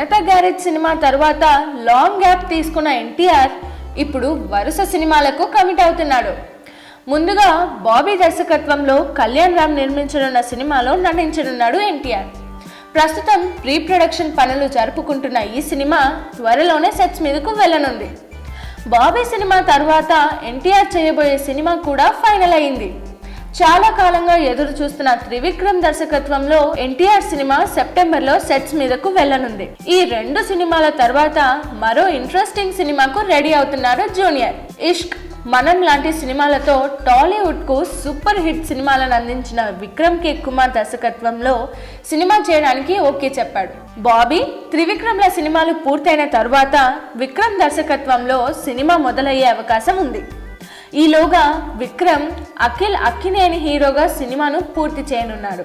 Marriage cinema తర్వాత long gap తీసుకున్న ఎన్టీఆర్ ఇప్పుడు వరుస సినిమాలకు కమిట్ అవుతున్నాడు. ముందుగా బాబీ దర్శకత్వంలో కళ్యాణ్ రామ్ నిర్మించనున్న సినిమాలో నటించనున్నాడు ఎన్టీఆర్. ప్రస్తుతం ప్రీ ప్రొడక్షన్ పనులు జరుపుకుంటున్న ఈ సినిమా త్వరలోనే సెట్స్ మీదకు వెళ్ళనుంది. బాబీ సినిమా తర్వాత ఎన్టీఆర్ చేయబోయే సినిమా కూడా ఫైనల్ అయింది. చాలా కాలంగా ఎదురు చూస్తున్న త్రివిక్రమ్ దర్శకత్వంలో ఎన్టీఆర్ సినిమా సెప్టెంబర్లో సెట్స్ మీదకు వెళ్ళనుంది ఈ రెండు సినిమాల తర్వాత మరో ఇంట్రెస్టింగ్ సినిమాకు రెడీ అవుతున్నారు జూనియర్. ఇష్క్ మనం లాంటి సినిమాలతో టాలీవుడ్కు సూపర్ హిట్ సినిమాలను అందించిన విక్రమ్ కే కుమార్ దర్శకత్వంలో సినిమా చేయడానికి ఓకే చెప్పాడు. బాబీ త్రివిక్రమ్ల సినిమాలు పూర్తయిన తర్వాత విక్రమ్ దర్శకత్వంలో సినిమా మొదలయ్యే అవకాశం ఉంది. ఈలోగా విక్రమ్ అఖిల్ అక్కినేని హీరోగా సినిమాను పూర్తి చేయనున్నాడు.